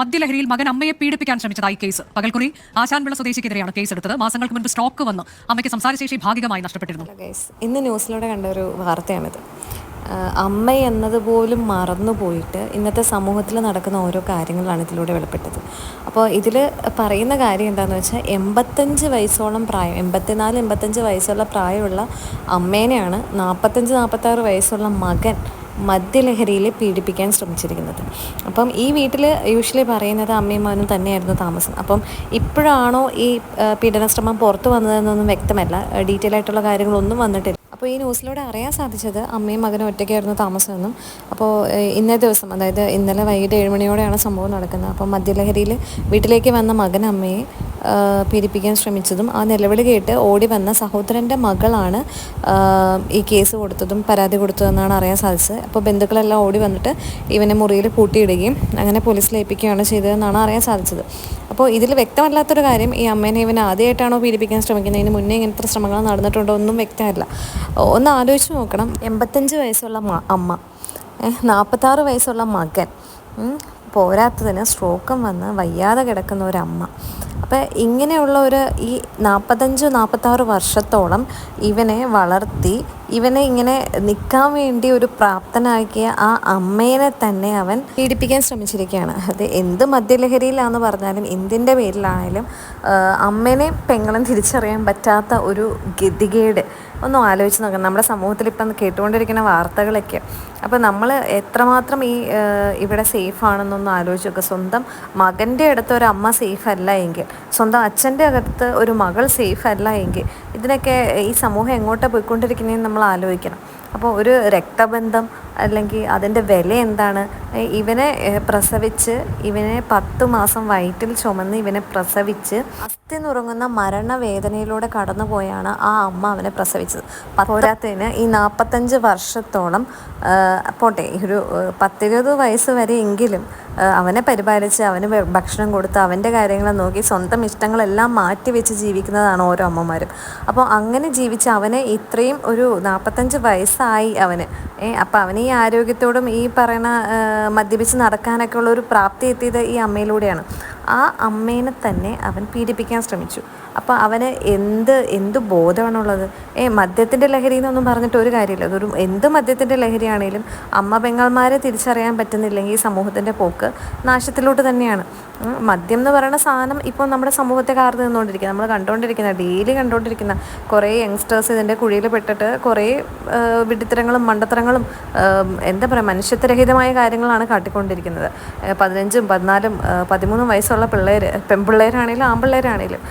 മദ്യലഹരിയിൽ മകൻ അമ്മയെ പീഡിപ്പിക്കാൻ ശ്രമിച്ചതായി കേസ്. പകൽക്കുറി ആശാൻവിള സ്വദേശിക്കെതിരെയാണ് കേസ് എടുത്തത് മാസങ്ങൾക്ക് മുൻപ് സ്റ്റോക്ക് വന്ന്. അമ്മയ്ക്ക് സംസാരശേഷി ഭാഗികമായി നഷ്ടപ്പെട്ടിരുന്നു. ഇന്ന് ന്യൂസിലൂടെ കണ്ട ഒരു വാർത്തയാണിത്. അമ്മ എന്നതുപോലും മറന്നുപോയിട്ട് ഇന്നത്തെ സമൂഹത്തിൽ നടക്കുന്ന ഓരോ കാര്യങ്ങളാണ് ഇതിലൂടെ വെളിപ്പെട്ടത്. അപ്പോൾ ഇതിൽ പറയുന്ന കാര്യം എന്താണെന്ന് വെച്ചാൽ എൺപത്തഞ്ച് വയസ്സോളം പ്രായം എൺപത്തിനാല് എൺപത്തഞ്ച് വയസ്സുള്ള പ്രായമുള്ള അമ്മേനെയാണ് നാൽപ്പത്തഞ്ച് നാൽപ്പത്താറ് വയസ്സുള്ള മകൻ മദ്യലഹരിയിൽ പീഡിപ്പിക്കാൻ ശ്രമിച്ചിരിക്കുന്നത്. അപ്പം ഈ വീട്ടിൽ യൂഷ്വലി പറയുന്നത് അമ്മയും മകനും തന്നെയായിരുന്നു താമസം. അപ്പം ഇപ്പോഴാണോ ഈ പീഡനശ്രമം പുറത്തു വന്നതെന്നൊന്നും വ്യക്തമല്ല. ഡീറ്റെയിൽ ആയിട്ടുള്ള കാര്യങ്ങളൊന്നും വന്നിട്ടില്ല. അപ്പോൾ ഈ ന്യൂസിലൂടെ അറിയാൻ സാധിച്ചത് അമ്മയും മകനും ഒറ്റയ്ക്കായിരുന്നു താമസമെന്നും. അപ്പോൾ ഇന്നേ ദിവസം അതായത് ഇന്നലെ വൈകിട്ട് ഏഴ് മണിയോടെയാണ് സംഭവം നടക്കുന്നത്. അപ്പോൾ മദ്യലഹരിയിൽ വീട്ടിലേക്ക് വന്ന മകൻ അമ്മയെ പീഡിപ്പിക്കാൻ ശ്രമിച്ചതും ആ നിലവിളി കേട്ട് ഓടി വന്ന സഹോദരന്റെ മകളാണ് ഈ കേസ് കൊടുത്തതും പരാതി കൊടുത്തതെന്നാണ് അറിയാൻ സാധിച്ചത്. അപ്പോൾ ബന്ധുക്കളെല്ലാം ഓടി വന്നിട്ട് ഇവനെ മുറിയിൽ പൂട്ടിയിടുകയും അങ്ങനെ പോലീസ് ഏൽപ്പിക്കുകയാണ് ചെയ്തതെന്നാണ് അറിയാൻ സാധിച്ചത്. അപ്പോൾ ഇതിൽ വ്യക്തമല്ലാത്തൊരു കാര്യം ഈ അമ്മേനെ ഇവൻ ആദ്യമായിട്ടാണോ പീഡിപ്പിക്കാൻ ശ്രമിക്കുന്നത്? ഇതിന് മുന്നേ ഇങ്ങനത്തെ ശ്രമങ്ങൾ നടന്നിട്ടുണ്ടോ? ഒന്നും വ്യക്തമല്ല. ഒന്ന് ആലോചിച്ച് നോക്കണം. എൺപത്തഞ്ച് വയസ്സുള്ള അമ്മ നാൽപ്പത്താറ് വയസ്സുള്ള മകൻ പോരാത്തതിന് സ്ട്രോക്കും വന്ന് വയ്യാതെ കിടക്കുന്ന ഒരമ്മ. അപ്പം ഇങ്ങനെയുള്ള ഒരു ഈ നാൽപ്പത്തഞ്ച് നാൽപ്പത്താറ് വർഷത്തോളം ഇവനെ വളർത്തി ഇവനെ ഇങ്ങനെ നിൽക്കാൻ വേണ്ടി ഒരു പ്രാപ്തനാക്കിയ ആ അമ്മേനെ തന്നെ അവൻ പീഡിപ്പിക്കാൻ ശ്രമിച്ചിരിക്കുകയാണ്. അത് എന്ത് മദ്യലഹരിയിലാന്ന് പറഞ്ഞാലും എന്തിന്റെ പേരിലാണെങ്കിലും അമ്മേനെ പെങ്ങളും തിരിച്ചറിയാൻ പറ്റാത്ത ഒരു ഗതികേട്. ഒന്ന് ആലോചിച്ച് നോക്കണം. നമ്മുടെ സമൂഹത്തിൽ ഇപ്പം കേട്ടുകൊണ്ടിരിക്കുന്ന വാർത്തകളൊക്കെ. അപ്പോൾ നമ്മൾ എത്രമാത്രം ഈ ഇവിടെ സേഫ് ആണെന്നൊന്ന് ആലോചിച്ച് നോക്കുക സ്വന്തം മകന്റെ അടുത്ത് ഒരു അമ്മ സേഫ് അല്ല എങ്കിൽ സ്വന്തം അച്ഛന്റെ അകത്ത് ഒരു മകൾ സേഫ് അല്ല എങ്കിൽ ഇതിനൊക്കെ ഈ സമൂഹം എങ്ങോട്ടാണ് പോയിക്കൊണ്ടിരിക്കുന്നതെന്ന് നമ്മൾ ആലോചിക്കണം അപ്പോൾ ഒരു രക്തബന്ധം അല്ലെങ്കിൽ അതിന്റെ വില എന്താണ്? ഇവനെ പ്രസവിച്ച് ഇവനെ പത്ത് മാസം വയറ്റിൽ ചുമന്ന് ഇവനെ പ്രസവിച്ച് അസ്ഥി നുറങ്ങുന്ന മരണവേദനയിലൂടെ കടന്നുപോയാണ് ആ അമ്മ അവനെ പ്രസവിച്ചത്. പോരാത്തതിന് ഈ നാൽപ്പത്തഞ്ച് വർഷത്തോളം പോട്ടെ ഒരു പത്തിരുപത് വയസ്സ് വരെ എങ്കിലും അവനെ പരിപാലിച്ച് അവന് ഭക്ഷണം കൊടുത്ത് അവന്റെ കാര്യങ്ങൾ നോക്കി സ്വന്തം ഇഷ്ടങ്ങളെല്ലാം മാറ്റി വെച്ച് ജീവിക്കുന്നതാണ് ഓരോ അമ്മമാരും. അപ്പോൾ അങ്ങനെ ജീവിച്ച് അവനെ ഇത്രയും ഒരു നാൽപ്പത്തഞ്ച് വയസ്സായി അവന്. അപ്പം അവന് ഈ ആരോഗ്യത്തോടും ഈ പറയണ ആ, മദ്യപിച്ച് നടക്കാനൊക്കെ ഉള്ള ഒരു പ്രാപ്തി എത്തിയത് ഈ അമ്മയിലൂടെയാണ്. ആ അമ്മേനെ തന്നെ അവൻ പീഡിപ്പിക്കാൻ ശ്രമിച്ചു. അപ്പോൾ അവന് എന്ത് എന്ത് ബോധമാണുള്ളത്? ഏ മദ്യത്തിന്റെ ലഹരി എന്നൊന്നും പറഞ്ഞിട്ട് ഒരു കാര്യമില്ല. അതൊരു എന്ത് മദ്യത്തിന്റെ ലഹരിയാണേലും അമ്മ പെങ്ങൾമാരെ തിരിച്ചറിയാൻ പറ്റുന്നില്ലെങ്കിൽ സമൂഹത്തിന്റെ പോക്ക് നാശത്തിലോട്ട് തന്നെയാണ്. മദ്യം എന്ന് പറയുന്ന സാധനം ഇപ്പോൾ നമ്മുടെ സമൂഹത്തെ കാർന്ന് നിന്നുകൊണ്ടിരിക്കുക നമ്മൾ കണ്ടുകൊണ്ടിരിക്കുന്ന ഡെയിലി കണ്ടുകൊണ്ടിരിക്കുന്ന കുറേ യങ്സ്റ്റേഴ്സ് ഇതിന്റെ കുഴിയിൽ പെട്ടിട്ട് കുറേ വിഡിത്തരങ്ങളും മണ്ടത്തരങ്ങളും എന്താ പറയുക മനുഷ്യത്വരഹിതമായ കാര്യങ്ങളാണ് കാട്ടിക്കൊണ്ടിരിക്കുന്നത്. പതിനഞ്ചും പതിനാലും പതിമൂന്നും വയസ്സുള്ള പിള്ളേർ പെൺപിള്ളേരാണേലും ആൺപിള്ളേരാണേലും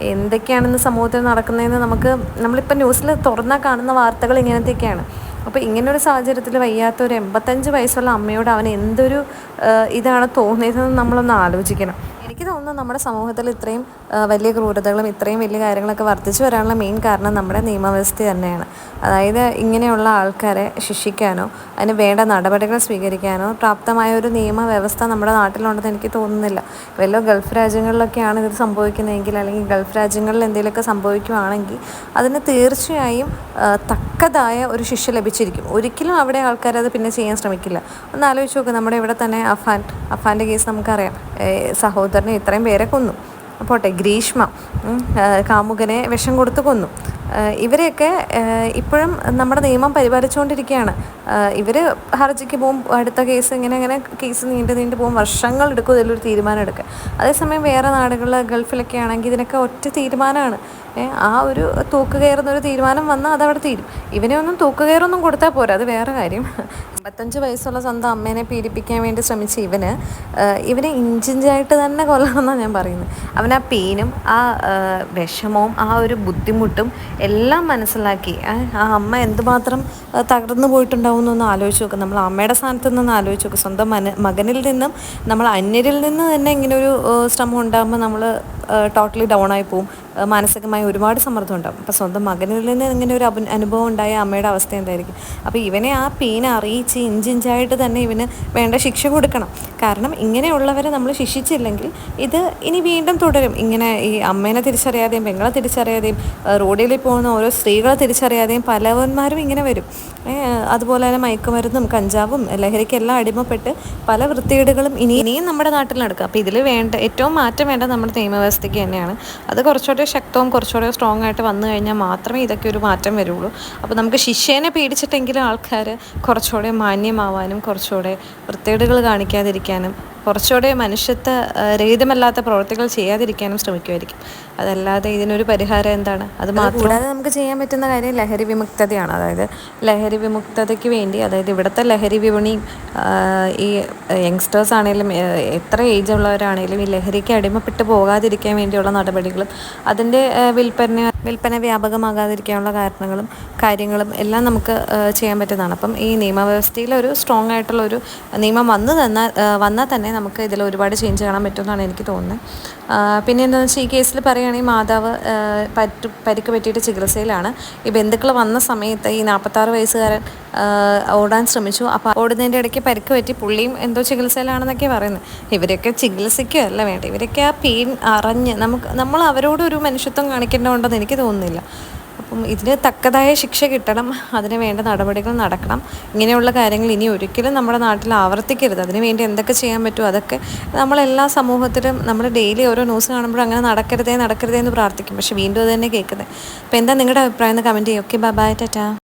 എന്തൊക്കെയാണെന്ന് സമൂഹത്തിൽ നടക്കുന്നതെന്ന് നമുക്ക് നമ്മളിപ്പോൾ ന്യൂസിൽ തുറന്നാൽ കാണുന്ന വാർത്തകൾ ഇങ്ങനത്തെയൊക്കെയാണ്. അപ്പോൾ ഇങ്ങനൊരു സാഹചര്യത്തിൽ വയ്യാത്ത ഒരു എൺപത്തഞ്ച് വയസ്സുള്ള അമ്മയോട് അവൻ എന്തൊരു ഇതാണ് തോന്നിയതെന്ന് നമ്മളൊന്ന് ആലോചിക്കണം. എനിക്ക് തോന്നുന്നു നമ്മുടെ സമൂഹത്തിൽ ഇത്രയും വലിയ ക്രൂരതകളും ഇത്രയും വലിയ കാര്യങ്ങളൊക്കെ വർദ്ധിച്ചു വരാനുള്ള മെയിൻ കാരണം നമ്മുടെ നിയമവ്യവസ്ഥ തന്നെയാണ്. അതായത് ഇങ്ങനെയുള്ള ആൾക്കാരെ ശിക്ഷിക്കാനോ അതിന് വേണ്ട നടപടികൾ സ്വീകരിക്കാനോ പ്രാപ്തമായ ഒരു നിയമവ്യവസ്ഥ നമ്മുടെ നാട്ടിലുണ്ടെന്ന് എനിക്ക് തോന്നുന്നില്ല. വല്ല ഗൾഫ് രാജ്യങ്ങളിലൊക്കെയാണ് ഇത് സംഭവിക്കുന്നതെങ്കിൽ അല്ലെങ്കിൽ ഗൾഫ് രാജ്യങ്ങളിൽ എന്തെങ്കിലുമൊക്കെ സംഭവിക്കുകയാണെങ്കിൽ അതിന് തീർച്ചയായും തക്കതായ ഒരു ശിക്ഷ ലഭിച്ചിരിക്കും. ഒരിക്കലും അവിടെ ആൾക്കാരത് പിന്നെ ചെയ്യാൻ ശ്രമിക്കില്ല. ഒന്ന് ആലോചിച്ച് നോക്കുക നമ്മുടെ ഇവിടെ തന്നെ അഫാൻ അഫാന്റെ കേസ് നമുക്കറിയാം. സഹോദരനെ ഇത്രയും പേരെ കൊന്നു. പോട്ടെ ഗ്രീഷ്മ കാമുകനെ വിഷം കൊടുത്ത് കൊന്നു. ഇവരെയൊക്കെ ഇപ്പോഴും നമ്മുടെ നിയമം പരിപാലിച്ചുകൊണ്ടിരിക്കുകയാണ്. ഇവർ ഹർജിക്ക് പോകും അടുത്ത കേസ് ഇങ്ങനെ അങ്ങനെ കേസ് നീണ്ടു നീണ്ടു പോകും വർഷങ്ങൾ എടുക്കും ഇതിലൊരു തീരുമാനം എടുക്കുക അതേസമയം വേറെ നാടുകളിൽ ഗൾഫിലൊക്കെ ആണെങ്കിൽ ഇതിനൊക്കെ ഒറ്റ തീരുമാനമാണ്. ആ ഒരു തൂക്ക് കയറുന്ന ഒരു തീരുമാനം വന്നാൽ അതവിടെ തീരും. ഇവനെ ഒന്നും തൂക്ക് കയറൊന്നും കൊടുത്താൽ പോരാ അത് വേറെ കാര്യം. അമ്പത്തഞ്ച് വയസ്സുള്ള സ്വന്തം അമ്മേനെ പീഡിപ്പിക്കാൻ വേണ്ടി ശ്രമിച്ച ഇവന് ഇവനെ ഇഞ്ചിഞ്ചായിട്ട് തന്നെ കൊല്ലണമെന്നാണ് ഞാൻ പറയുന്നത്. അവൻ ആ പെയിനും ആ വിഷമവും ആ ഒരു ബുദ്ധിമുട്ടും എല്ലാം മനസ്സിലാക്കി. ആ അമ്മ എന്തുമാത്രം തകർന്നു പോയിട്ടുണ്ടാവും എന്നൊന്ന് ആലോചിച്ച് നോക്കുക നമ്മൾ അമ്മയുടെ സ്ഥാനത്ത് നിന്ന് ആലോചിച്ച് നോക്കുക സ്വന്തം മകനിൽ നിന്നും നമ്മൾ അന്യരിൽ നിന്ന് തന്നെ ഇങ്ങനെ ഒരു ശ്രമം ഉണ്ടാകുമ്പോൾ നമ്മൾ ടോട്ടലി ഡൗൺ ആയി പോവും. മാനസികമായി ഒരുപാട് സമ്മർദ്ദം ഉണ്ടാകും അപ്പോൾ സ്വന്തം മകനിൽ നിന്ന് ഇങ്ങനെ ഒരു അനുഭവം ഉണ്ടായ അമ്മയുടെ അവസ്ഥ എന്തായിരിക്കും? അപ്പോൾ ഇവനെ ആ പെയിൻ അറിയിച്ച് ഇഞ്ചിഞ്ചായിട്ട് തന്നെ ഇവന് വേണ്ട ശിക്ഷ കൊടുക്കണം. കാരണം ഇങ്ങനെയുള്ളവരെ നമ്മൾ ശിക്ഷിച്ചില്ലെങ്കിൽ ഇത് ഇനി വീണ്ടും തുടരും. ഇങ്ങനെ ഈ അമ്മേനെ തിരിച്ചറിയാതെയും പെങ്ങളെ തിരിച്ചറിയാതെയും റോഡിൽ പോകുന്ന ഓരോ സ്ത്രീകളെ തിരിച്ചറിയാതെയും പലവന്മാരും ഇങ്ങനെ വരും. അതുപോലെ തന്നെ മയക്കുമരുന്നും കഞ്ചാവും ലഹരിക്കെല്ലാം അടിമപ്പെട്ട് പല വൃത്തികേടുകളും ഇനി ഇനിയും നമ്മുടെ നാട്ടിൽ നടക്കുക അപ്പോൾ ഇതിൽ വേണ്ട ഏറ്റവും മാറ്റം വേണ്ട നമ്മുടെ നിയമവ്യവസ്ഥയ്ക്ക് തന്നെയാണ്. അത് കുറച്ചുകൂടെ ശക്തവും കുറച്ചുകൂടെ സ്ട്രോങ് ആയിട്ട് വന്നു കഴിഞ്ഞാൽ മാത്രമേ ഇതൊക്കെ ഒരു മാറ്റം വരുള്ളൂ. അപ്പോൾ നമുക്ക് ശിഷ്യേനെ പേടിച്ചിട്ടെങ്കിലും ആൾക്കാർ കുറച്ചുകൂടെ മാന്യമാവാനും കുറച്ചുകൂടെ വൃത്തേടുകൾ കാണിക്കാതിരിക്കാനും കുറച്ചുകൂടെ മനുഷ്യത്വ രഹിതമല്ലാത്ത പ്രവർത്തികൾ ചെയ്യാതിരിക്കാനും ശ്രമിക്കുമായിരിക്കും. അതല്ലാതെ ഇതിനൊരു പരിഹാരം എന്താണ്? അത് കൂടാതെ നമുക്ക് ചെയ്യാൻ പറ്റുന്ന കാര്യം ലഹരി വിമുക്തതയാണ്. അതായത് ലഹരി വിമുക്തതയ്ക്ക് വേണ്ടി അതായത് ഇവിടുത്തെ ലഹരി വിപണി ഈ യങ്സ്റ്റേഴ്സ് ആണെങ്കിലും എത്ര ഏജ് ഉള്ളവരാണെങ്കിലും ഈ ലഹരിക്ക് അടിമപ്പെട്ട് പോകാതിരിക്കാൻ വേണ്ടിയുള്ള നടപടികളും അതിന്റെ വിൽപ്പന വിൽപ്പന വ്യാപകമാകാതിരിക്കാനുള്ള കാരണങ്ങളും കാര്യങ്ങളും എല്ലാം നമുക്ക് ചെയ്യാൻ പറ്റുന്നതാണ്. അപ്പം ഈ നിയമവ്യവസ്ഥയിൽ ഒരു സ്ട്രോങ് ആയിട്ടുള്ള ഒരു നിയമം വന്നു തന്നാൽ വന്നാൽ തന്നെ നമുക്ക് ഇതിൽ ഒരുപാട് ചേഞ്ച് കാണാൻ പറ്റുമെന്നാണ് എനിക്ക് തോന്നുന്നത്. പിന്നെ എന്താണെന്ന് വെച്ചാൽ ഈ കേസിൽ പറയുകയാണെങ്കിൽ മാതാവ് പറ്റു പരിക്ക് പറ്റിയിട്ട് ചികിത്സയിലാണ്. ഈ ബന്ധുക്കൾ വന്ന സമയത്ത് ഈ നാൽപ്പത്താറ് വയസ്സുകാരൻ ഓടാൻ ശ്രമിച്ചു. അപ്പോൾ ഓടുന്നതിന്റെ ഇടയ്ക്ക് പരിക്ക് പറ്റി പുള്ളിയും എന്തോ ചികിത്സയിലാണെന്നൊക്കെ പറയുന്നത്. ഇവരൊക്കെ ചികിത്സിക്കുകയല്ല വേണ്ട ഇവരൊക്കെ ആ പെയിൻ അറിഞ്ഞ് നമുക്ക് നമ്മൾ അവരോടൊരു മനുഷ്യത്വം കാണിക്കേണ്ടതുണ്ടെന്ന് എനിക്ക് തോന്നുന്നില്ല. ഇതിന് തക്കതായ ശിക്ഷ കിട്ടണം അതിന് വേണ്ട നടപടികൾ നടക്കണം. ഇങ്ങനെയുള്ള കാര്യങ്ങൾ ഇനി ഒരിക്കലും നമ്മുടെ നാട്ടിൽ ആവർത്തിക്കരുത്. അതിന് വേണ്ടി എന്തൊക്കെ ചെയ്യാൻ പറ്റുമോ അതൊക്കെ നമ്മളെല്ലാ സമൂഹത്തിലും നമ്മൾ ഡെയിലി ഓരോ ന്യൂസ് കാണുമ്പോഴും അങ്ങനെ നടക്കരുതേ നടക്കരുതേ എന്ന് പ്രാർത്ഥിക്കും. പക്ഷേ വീണ്ടും അത് തന്നെ കേൾക്കുന്നത്. അപ്പോൾ എന്താ നിങ്ങളുടെ അഭിപ്രായം? എന്ന് കമന്റ് ചെയ്യും. Okay bye tata.